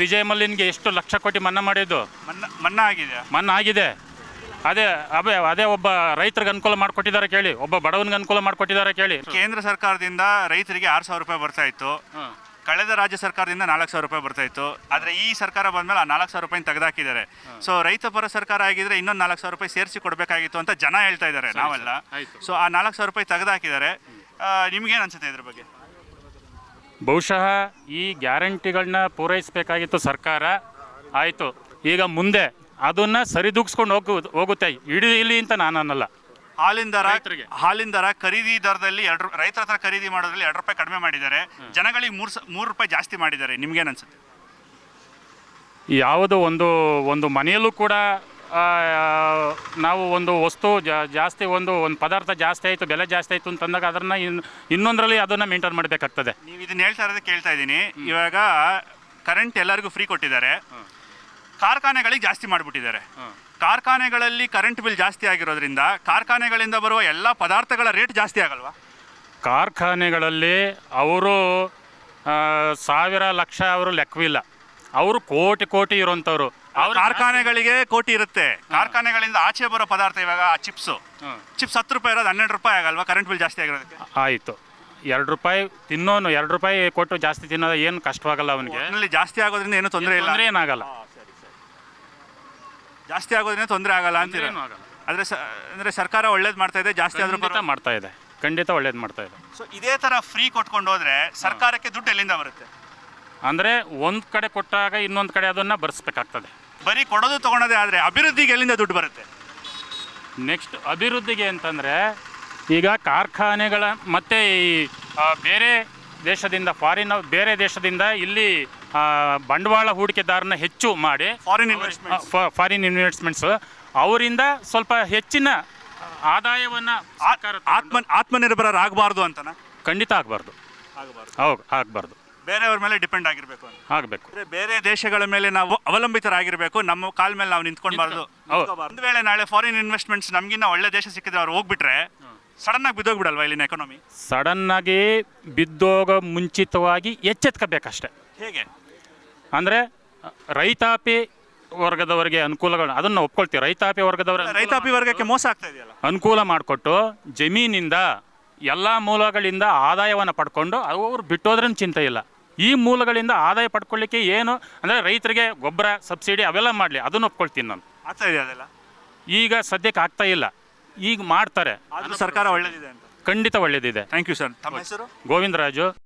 ವಿಜಯ ಮಲ್ಲಿನ್ಗೆ ಎಷ್ಟು ಲಕ್ಷ ಕೋಟಿ ಮನ್ನಾ ಮಾಡಿದ್ದು? ಮನ್ನಾ ಮನ್ನಾ ಆಗಿದೆ. ಮನ್ನಾ ಆಗಿದೆ. ಅದೇ ಅದೇ ಅದೇ ಒಬ್ಬ ರೈತರಿಗೆ ಅನುಕೂಲ ಮಾಡಿಕೊಟ್ಟಿದ್ದಾರೆ ಕೇಳಿ. ಒಬ್ಬ ಬಡವನಿಗೆ ಅನುಕೂಲ ಮಾಡಿಕೊಟ್ಟಿದ್ದಾರೆ ಕೇಳಿ. ಕೇಂದ್ರ ಸರ್ಕಾರದಿಂದ ರೈತರಿಗೆ ಆರು ಸಾವಿರ ರೂಪಾಯಿ ಬರ್ತಾ ಇತ್ತು. ಕಳೆದ ರಾಜ್ಯ ಸರ್ಕಾರದಿಂದ ನಾಲ್ಕು ಸಾವಿರ ರೂಪಾಯಿ ಬರ್ತಾ ಇತ್ತು. ಆದರೆ ಈ ಸರ್ಕಾರ ಬಂದಮೇಲೆ ಆ ನಾಲ್ಕು ಸಾವಿರ ರೂಪಾಯಿ ತೆಗೆದಾಕಿದ್ದಾರೆ. ಸೊ ರೈತ ಪರ ಸರ್ಕಾರ ಆಗಿದ್ರೆ ಇನ್ನೊಂದು ನಾಲ್ಕು ಸಾವಿರ ರೂಪಾಯಿ ಸೇರಿಸಿ ಕೊಡಬೇಕಾಗಿತ್ತು ಅಂತ ಜನ ಹೇಳ್ತಾ ಇದ್ದಾರೆ ನಾವೆಲ್ಲ. ಸೊ ಆ ನಾಲ್ಕು ಸಾವಿರ ರೂಪಾಯಿ ತೆಗೆದಾಕಿದ್ದಾರೆ. ನಿಮ್ಗೇನು ಅನ್ಸುತ್ತೆ ಇದ್ರ ಬಗ್ಗೆ? ಬಹುಶಃ ಈ ಗ್ಯಾರಂಟಿಗಳನ್ನ ಪೂರೈಸಬೇಕಾಗಿತ್ತು ಸರ್ಕಾರ. ಆಯಿತು ಈಗ ಮುಂದೆ ಅದನ್ನು ಸರಿದೂಗಿಸ್ಕೊಂಡು ಹೋಗು ಹೋಗುತ್ತೆ. ಇಡೀ ಇಲ್ಲಿ ಅಂತ ನಾನು ಅನ್ನಲ್ಲ. ಹಾಲಿನ ದರ ರೈತರಿಗೆ. ಹಾಲಿನ ದರ ಖರೀದಿ ದರದಲ್ಲಿ ಎರಡು ರೈತರ ಹತ್ರ ಖರೀದಿ ಮಾಡೋದ್ರಲ್ಲಿ ಎರಡು ರೂಪಾಯಿ ಕಡಿಮೆ ಮಾಡಿದ್ದಾರೆ. ಜನಗಳಿಗೆ ಮೂರು ಮೂರು ರೂಪಾಯಿ ಜಾಸ್ತಿ ಮಾಡಿದ್ದಾರೆ. ನಿಮ್ಗೇನು ಅನ್ಸುತ್ತೆ? ಯಾವುದೋ ಒಂದು ಒಂದು ಮನೆಯಲ್ಲೂ ಕೂಡ ನಾವು ಒಂದು ವಸ್ತು ಜಾಸ್ತಿ ಒಂದು ಒಂದು ಪದಾರ್ಥ ಜಾಸ್ತಿ ಆಯಿತು ಬೆಲೆ ಜಾಸ್ತಿ ಆಯಿತು ಅಂತಂದಾಗ ಅದನ್ನು ಇನ್ ಇನ್ನೊಂದರಲ್ಲಿ ಅದನ್ನು ಮೇಂಟೈನ್ ಮಾಡಬೇಕಾಗ್ತದೆ. ನೀವು ಇದನ್ನ ಹೇಳ್ತಾ ಇರೋದು ಕೇಳ್ತಾ ಇದ್ದೀನಿ. ಇವಾಗ ಕರೆಂಟ್ ಎಲ್ಲರಿಗೂ ಫ್ರೀ ಕೊಟ್ಟಿದ್ದಾರೆ. ಕಾರ್ಖಾನೆಗಳಿಗೆ ಜಾಸ್ತಿ ಮಾಡಿಬಿಟ್ಟಿದ್ದಾರೆ. ಕಾರ್ಖಾನೆಗಳಲ್ಲಿ ಕರೆಂಟ್ ಬಿಲ್ ಜಾಸ್ತಿ ಆಗಿರೋದ್ರಿಂದ ಕಾರ್ಖಾನೆಗಳಿಂದ ಬರುವ ಎಲ್ಲ ಪದಾರ್ಥಗಳ ರೇಟ್ ಜಾಸ್ತಿ ಆಗಲ್ವಾ? ಕಾರ್ಖಾನೆಗಳಲ್ಲಿ ಅವರು ಸಾವಿರ ಲಕ್ಷ ಅವರು ಲೆಕ್ಕವಿಲ್ಲ. ಅವರು ಕೋಟಿ ಕೋಟಿ ಇರುವಂತವ್ರು ಅವ್ರ ಕಾರ್ಖಾನೆಗಳಿಗೆ ಕೋಟಿ ಇರುತ್ತೆ. ಕಾರ್ಖಾನೆಗಳಿಂದ ಆಚೆ ಬರೋ ಪದಾರ್ಥ ಇವಾಗ ಚಿಪ್ಸು. ಹ್ಮ್. ಚಿಪ್ಸ್ ಹತ್ತು ರೂಪಾಯಿ ಇರೋದು ಹನ್ನೆರಡು ರೂಪಾಯಿ ಆಗಲ್ವಾ? ಕರೆಂಟ್ ಬಿಲ್ ಜಾಸ್ತಿ ಆಗಿರೋದಕ್ಕೆ. ಆಯಿತು. ಎರಡು ರೂಪಾಯಿ ತಿನ್ನೋನು ಎರಡು ರೂಪಾಯಿ ಕೊಟ್ಟು ಜಾಸ್ತಿ ತಿನ್ನೋದು ಏನು ಕಷ್ಟವಾಗಲ್ಲ ಅವನಿಗೆ. ಜಾಸ್ತಿ ಆಗೋದ್ರಿಂದ ಏನು ತೊಂದರೆ ಇಲ್ಲ. ಅಂದ್ರೆ ಏನಾಗಲ್ಲ. ಜಾಸ್ತಿ ಆಗೋದ್ರಿಂದ ತೊಂದರೆ ಆಗಲ್ಲ ಅಂತ ಏನೂ ಆಗಲ್ಲ. ಆದ್ರೆ ಅಂದ್ರೆ ಸರ್ಕಾರ ಒಳ್ಳೇದು ಮಾಡ್ತಾ ಇದೆ ಜಾಸ್ತಿ ಆದ್ರೂ ಕೂಡ ಮಾಡ್ತಾ ಇದೆ. ಖಂಡಿತ ಒಳ್ಳೇದು ಮಾಡ್ತಾ ಇದೆ. ಸೊ ಇದೇ ತರ ಫ್ರೀ ಕೊಟ್ಕೊಂಡು ಹೋದ್ರೆ ಸರ್ಕಾರಕ್ಕೆ ದುಡ್ಡು ಎಲ್ಲಿಂದ ಬರುತ್ತೆ? ಅಂದರೆ ಒಂದು ಕಡೆ ಕೊಟ್ಟಾಗ ಇನ್ನೊಂದು ಕಡೆ ಅದನ್ನು ಬರೆಸ್ಬೇಕಾಗ್ತದೆ. ಬರೀ ಕೊಡೋದು ತಗೊಳೋದೇ ಆದರೆ ಅಭಿವೃದ್ಧಿಗೆ ಎಲ್ಲಿಂದ ದುಡ್ಡು ಬರುತ್ತೆ? ನೆಕ್ಸ್ಟ್ ಅಭಿವೃದ್ಧಿಗೆ ಅಂತಂದರೆ ಈಗ ಕಾರ್ಖಾನೆಗಳ ಮತ್ತು ಈ ಆ, ಬೇರೆ ದೇಶದಿಂದ ಫಾರಿನ್ ಬೇರೆ ದೇಶದಿಂದ ಇಲ್ಲಿ ಆ, ಬಂಡವಾಳ ಹೂಡಿಕೆದಾರನ ಹೆಚ್ಚು ಮಾಡಿ ಫಾರಿನ್ ಇನ್ವೆಸ್ಟ್ಮೆಂಟ್ ಫಾರಿನ್ ಇನ್ವೆಸ್ಟ್ಮೆಂಟ್ಸ್ ಅವರಿಂದ ಸ್ವಲ್ಪ ಹೆಚ್ಚಿನ ಆದಾಯವನ್ನು ಆತ್ಮ ಆತ್ಮನಿರ್ಭರ ಆತ್ಮ ಆತ್ಮನಿರ್ಭರರಾಗಬಾರ್ದು ಅಂತನ? ಖಂಡಿತ ಆಗಬಾರ್ದು. ಆಗಬಾರ್ದು. ಹೌದು ಆಗಬಾರ್ದು. ಬೇರೆಯವ್ರ ಮೇಲೆ ಡಿಪೆಂಡ್ ಆಗಿರ್ಬೇಕು ಅಂತ. ಆಗಬೇಕು. ಅಂದ್ರೆ ಬೇರೆ ದೇಶಗಳ ಮೇಲೆ ನಾವು ಅವಲಂಬಿತರಾಗಿರ್ಬೇಕು ನಮ್ಮ ಕಾಲ ಮೇಲೆ ನಾವು ನಿಂತ್ಕೊಂಡ್ಬಾರ್ದು. ಒಂದು ವೇಳೆ ನಾಳೆ ಫಾರಿನ್ ಇನ್ವೆಸ್ಟ್ಮೆಂಟ್ಸ್ ನಮಗಿನ್ನ ಒಳ್ಳೆ ದೇಶ ಸಿಕ್ಕಿದ್ರೆ ಅವ್ರು ಹೋಗ್ಬಿಟ್ರೆ ಸಡನ್ ಆಗಿ ಬಿದ್ದೋಗ್ಬಿಡಲ್ವಾ ಇಲ್ಲಿನ ಎಕಾನಮಿ ಆಗಿ ಬಿದ್ದೋಗ ಮುಂಚಿತವಾಗಿ ಎಚ್ಚೆತ್ಕೋಬೇಕಷ್ಟೆ. ಹೇಗೆ? ಅಂದರೆ ರೈತಾಪಿ ವರ್ಗದವರಿಗೆ ಅನುಕೂಲಗಳು ಅದನ್ನು ಒಪ್ಕೊಳ್ತೀವಿ. ರೈತಾಪಿ ವರ್ಗದವರ ರೈತಾಪಿ ವರ್ಗಕ್ಕೆ ಮೋಸ ಆಗ್ತಾ ಇದೆಯಲ್ಲ? ಅನುಕೂಲ ಮಾಡಿಕೊಟ್ಟು ಜಮೀನಿಂದ ಎಲ್ಲ ಮೂಲಗಳಿಂದ ಆದಾಯವನ್ನು ಪಡ್ಕೊಂಡು ಅವರು ಬಿಟ್ಟೋದ್ರೂ ಚಿಂತೆ ಇಲ್ಲ. ಈ ಮೂಲಗಳಿಂದ ಆದಾಯ ಪಡ್ಕೊಳ್ಳಿಕ್ಕೆ ಏನು ಅಂದರೆ ರೈತರಿಗೆ ಗೊಬ್ಬರ ಸಬ್ಸಿಡಿ ಅವೆಲ್ಲ ಮಾಡಲಿ ಅದನ್ನು ಒಪ್ಕೊಳ್ತೀನಿ ನಾನು. ಆಗ್ತಾ ಇದೆ ಅದೆಲ್ಲ? ಈಗ ಸದ್ಯಕ್ಕೆ ಆಗ್ತಾ ಇಲ್ಲ. ಈಗ ಮಾಡ್ತಾರೆ. ಆದ್ರೂ ಸರ್ಕಾರ ಒಳ್ಳೇದಿದೆ ಅಂತ. ಖಂಡಿತ ಒಳ್ಳೇದಿದೆ. ಥ್ಯಾಂಕ್ ಯು ಸರ್ ತಮ್ಮ ಹೆಸರು? ಗೋವಿಂದರಾಜು.